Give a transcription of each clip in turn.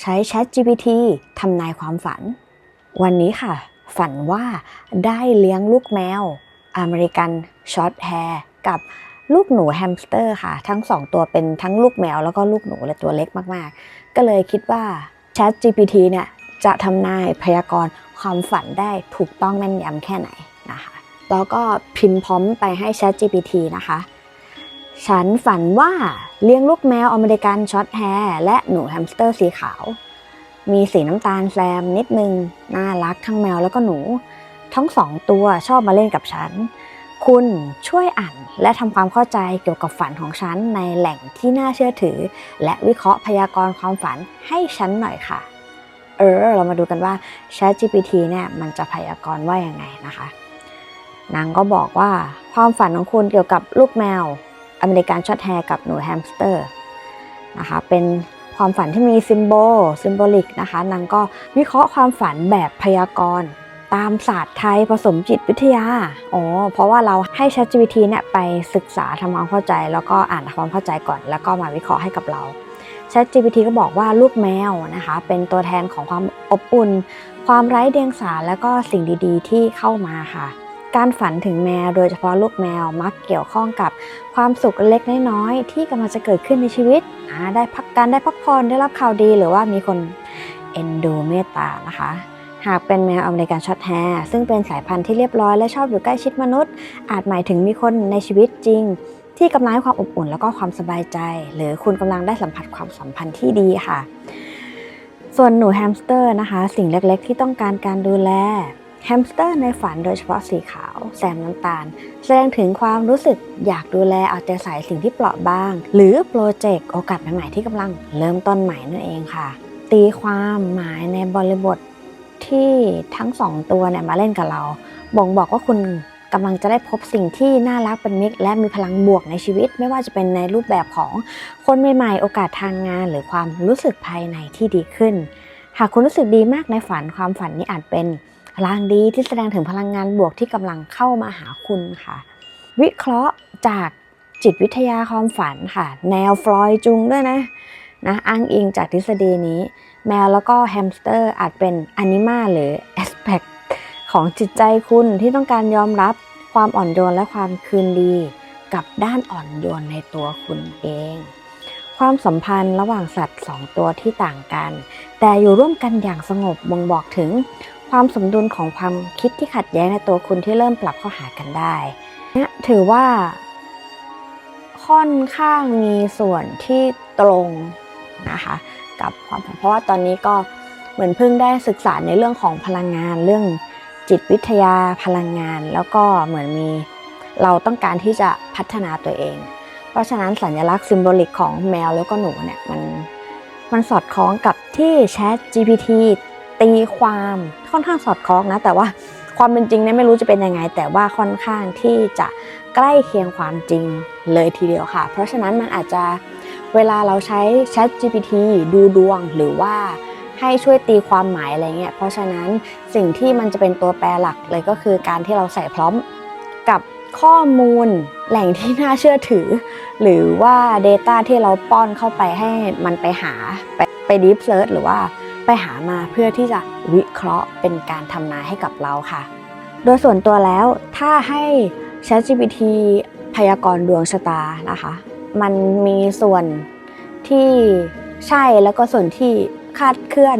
ใช้ Chat GPT ทำนายความฝัน วันนี้ค่ะ ฝันว่าได้เลี้ยงลูกแมว อเมริกันช็อตแฮร์กับลูกหนูแฮมสเตอร์ค่ะ ทั้งสองตัวเป็นทั้งลูกแมวแล้วก็ลูกหนูและตัวเล็กมากๆ ก็เลยคิดว่า Chat GPT เนี่ยจะทำนายพยากรณ์ความฝันได้ถูกต้องแม่นยำแค่ไหนนะคะ แล้วก็พิมพ์พร้อมไปให้ Chat GPT นะคะ ฉันฝันว่าเลี้ยงลูกแมวอเมริกันช็อตแฮร์และหนูแฮมสเตอร์สีขาว มีสีน้ำตาลแซมนิดนึง น่ารักทั้งแมวแล้วก็หนู ทั้งสองตัวชอบมาเล่นกับฉัน คุณช่วยอ่านและทำความเข้าใจเกี่ยวกับฝันของฉันในแหล่งที่น่าเชื่อถือ และวิเคราะห์พยากรณ์ความฝันให้ฉันหน่อยค่ะ เออ เรามาดูกันว่า ChatGPT เนี่ยมันจะพยากรณ์ว่ายังไงนะคะนางก็บอกว่าความฝันของคุณเกี่ยวกับลูกแมว อเมริกันช็อตแฮร์กับหนูแฮมสเตอร์นะคะเป็นความฝันที่มีซิมโบลซิมโบลิกนะคะนางก็วิเคราะห์ความฝันแบบพยากรณ์ตามศาสตร์ไทยผสมจิตวิทยาอ๋อเพราะว่าเราให้ ChatGPT เนี่ยไปศึกษาทำความเข้าใจ แล้วก็อ่านทำความเข้าใจก่อน แล้วก็มาวิเคราะห์ให้กับเรา ChatGPT ก็บอกว่าลูกแมวนะคะ เป็นตัวแทนของความอบอุ่น ความไร้เดียงสาและก็สิ่งดีๆ ที่เข้ามาค่ะ การฝันถึงแมวโดยเฉพาะลูกแมวมักเกี่ยวข้องกับความสุขเล็กน้อยๆที่กำลังจะเกิดขึ้นในชีวิตได้พักการได้พักผ่อนได้รับข่าวดีหรือว่ามีคนเอ็นดูเมตตานะคะหากเป็นแมวอเมริกันช็อตแฮร์ซึ่งเป็นสายพันธุ์ที่เรียบร้อยและชอบอยู่ใกล้ชิดมนุษย์ อาจหมายถึงมีคนในชีวิตจริง ที่กำลังให้ความอบอุ่นแล้วก็ความสบายใจ หรือคุณกำลังได้สัมผัสความสัมพันธ์ที่ดีค่ะ ส่วนหนูแฮมสเตอร์นะคะ สิ่งเล็กๆ ที่ต้องการการดูแล แฮมสเตอร์ในฝันโดยเฉพาะสีขาว แซมน้ำตาล แสดงถึงความรู้สึกอยากดูแลเอาใจใส่สิ่งที่เปราะบาง หรือโปรเจกต์โอกาสใหม่ๆที่กำลังเริ่มต้นใหม่นั่นเองค่ะ ตีความหมายในบริบทที่ทั้งสองตัวเนี่ยมาเล่นกับเรา บ่งบอกว่าคุณกำลังจะได้พบสิ่งที่น่ารักเป็นมิตรและมีพลังบวกในชีวิต ไม่ว่าจะเป็นในรูปแบบของคนใหม่ๆ โอกาสทางงาน หรือความรู้สึกภายในที่ดีขึ้น หากคุณรู้สึกดีมากในฝันความฝันนี้อาจเป็น พลังดีที่แสดงถึงพลังงานบวกที่กำลังเข้ามาหาคุณค่ะ วิเคราะห์จากจิตวิทยาความฝันค่ะ แนวฟลอยด์จุงด้วยนะนะอ้างอิงจากทฤษฎีนี้ แมวแล้วก็แฮมสเตอร์อาจเป็นอนิมาหรือแอสเปกของจิตใจคุณที่ต้องการยอมรับความอ่อนโยนและความคืนดี กับด้านอ่อนโยนในตัวคุณเอง ความสัมพันธ์ระหว่างสัตว์สองตัวที่ต่างกัน แต่อยู่ร่วมกันอย่างสงบบ่งบอกถึง ความสมดุลของความคิดที่ขัดแย้งในตัวคุณที่เริ่มปรับเข้าหากันได้เนี่ยถือว่า ค่อนข้างมีส่วนที่ตรงนะคะกับความเพราะว่าตอนนี้ก็เหมือนเพิ่งได้ศึกษาในเรื่องของพลังงานเรื่องจิตวิทยาพลังงาน แล้วก็เหมือนมีเราต้องการที่จะพัฒนาตัวเอง เพราะฉะนั้นสัญลักษณ์ซิมโบลิกของแมวแล้วก็หนูเนี่ยมันมันสอดคล้องกับที่ Chat GPT ตีความค่อนข้างสอดคล้องนะ แต่ว่าความเป็นจริงเนี่ยไม่รู้จะเป็นยังไง แต่ว่าค่อนข้างที่จะใกล้เคียงความจริงเลยทีเดียวค่ะ เพราะฉะนั้นมันอาจจะเวลาเราใช้ Chat GPT ดูดวงหรือว่าให้ช่วยตีความหมายอะไรเงี้ย เพราะฉะนั้นสิ่งที่มันจะเป็นตัวแปรหลักเลยก็คือการที่เราใส่พร้อมกับข้อมูลแหล่งที่น่าเชื่อถือ หรือว่า Data ที่เราป้อนเข้าไปให้มันไปหาไปไป Deep Search หรือว่า ไปหามาเพื่อที่จะวิเคราะห์เป็นการทำนายให้กับเราค่ะ โดยส่วนตัวแล้วถ้าให้ ChatGPT พยากรณ์ดวงชะตานะคะ มันมีส่วนที่ใช่แล้วก็ส่วนที่คาดเคลื่อน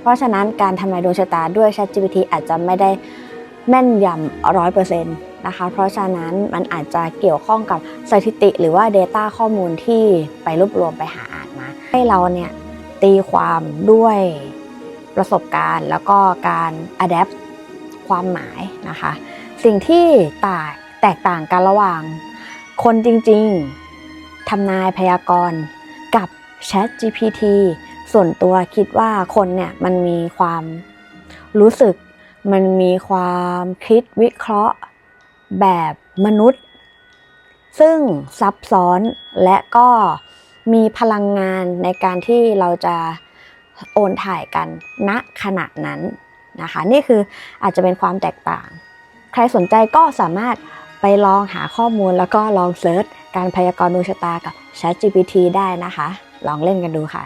เพราะฉะนั้นการทำนายดวงชะตาด้วย ChatGPT อาจจะไม่ได้แม่นยำร้อยเปอร์เซ็นต์นะคะ เพราะฉะนั้นมันอาจจะเกี่ยวข้องกับสถิติ หรือว่า Data ข้อมูลที่ไปรวบรวมไปหาอ่านมา ให้เราเนี่ยตีความด้วย ประสบการณ์ แล้วก็การ adapt ความหมายนะคะ สิ่งที่ต่างแตกต่างกันระหว่างคนจริงๆทำนายพยากรณ์กับ Chat GPT ส่วนตัวคิดว่าคนเนี่ยมันมีความรู้สึก มันมีความคิดวิเคราะห์แบบมนุษย์ ซึ่งซับซ้อนและก็มีพลังงานในการที่เราจะ โอนถ่ายกันณขณะนั้นนะคะ นี่คืออาจจะเป็นความแตกต่าง ใครสนใจก็สามารถไปลองหาข้อมูลแล้วก็ลองเซิร์ชการพยากรณ์ดวงชะตากับ ChatGPT ได้นะคะ ลองเล่นกันดูค่ะ